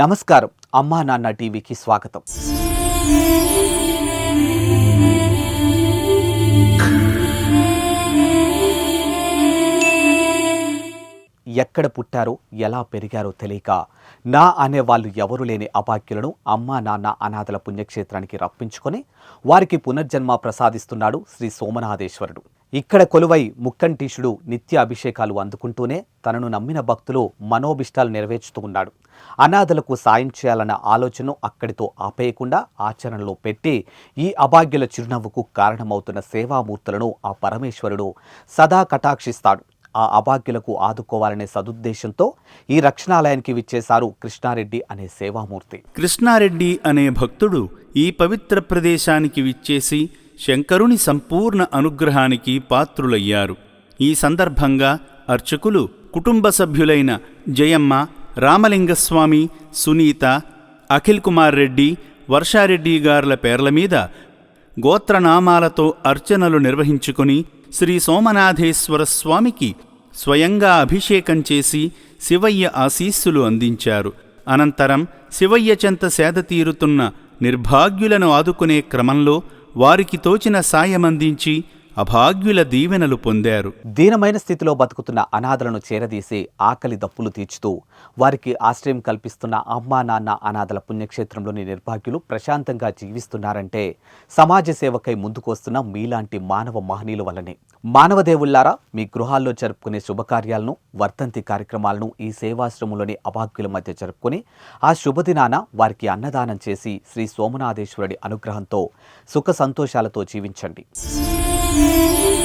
నమస్కారం. అమ్మా నాన్న టీవీకి స్వాగతం. ఎక్కడ పుట్టారో ఎలా పెరిగారో తెలియక నా అనే వాళ్ళు ఎవరు లేని అపాక్యులను అమ్మా నాన్న అనాథల పుణ్యక్షేత్రానికి రప్పించుకొని వారికి పునర్జన్మ ప్రసాదిస్తున్నాడు శ్రీ సోమనాథేశ్వరుడు. ఇక్కడ కొలువై ముక్కంటీషుడు నిత్య అభిషేకాలు అందుకుంటూనే తనను నమ్మిన భక్తులు మనోభిష్టాలు నెరవేర్చుతూ ఉన్నాడు. అనాథలకు సాయం చేయాలన్న ఆలోచన అక్కడితో ఆపేయకుండా ఆచరణలో పెట్టి ఈ అభాగ్యుల చిరునవ్వుకు కారణమవుతున్న సేవామూర్తులను ఆ పరమేశ్వరుడు సదా కటాక్షిస్తాడు. ఆ అభాగ్యులకు ఆదుకోవాలనే సదుద్దేశంతో ఈ రక్షణాలయానికి విచ్చేశారు కృష్ణారెడ్డి అనే సేవామూర్తి. కృష్ణారెడ్డి అనే భక్తుడు ఈ పవిత్ర ప్రదేశానికి విచ్చేసి శంకరుని సంపూర్ణ అనుగ్రహానికి పాత్రులయ్యారు. ఈ సందర్భంగా అర్చకులు కుటుంబ సభ్యులైన జయమ్మ రామలింగస్వామి సునీత అఖిల్ కుమార్ రెడ్డి వర్షారెడ్డి గార్ల పేర్ల మీద గోత్రనామాలతో అర్చనలు నిర్వహించుకుని శ్రీ సోమనాథేశ్వర స్వామికి స్వయంగా అభిషేకం చేసి శివయ్య ఆశీస్సులు అందించారు. అనంతరం శివయ్య చెంత సేద తీరుతున్న నిర్భాగ్యులను ఆదుకునే క్రమంలో వారికి తోచిన సాయమందించి అభాగ్యుల దీవెనలు పొందారు. దీనమైన స్థితిలో బతుకుతున్న అనాథలను చేరదీసి ఆకలి దప్పులు తీర్చుతూ వారికి ఆశ్రయం కల్పిస్తున్న అమ్మా నాన్న అనాథల పుణ్యక్షేత్రంలోని నిర్భాగ్యులు ప్రశాంతంగా జీవిస్తున్నారంటే సమాజ సేవకై ముందుకొస్తున్న మీలాంటి మానవ మహనీయుల వల్లనే. మానవ దేవుళ్ళారా మీ గృహాల్లో జరుపుకునే శుభకార్యాలను వర్ధంతి కార్యక్రమాలను ఈ సేవాశ్రమంలోని అభాగ్యుల మధ్య జరుపుకుని ఆ శుభదినాన వారికి అన్నదానం చేసి శ్రీ సోమనాథేశ్వరుడి అనుగ్రహంతో సుఖ సంతోషాలతో జీవించండి. Yeah.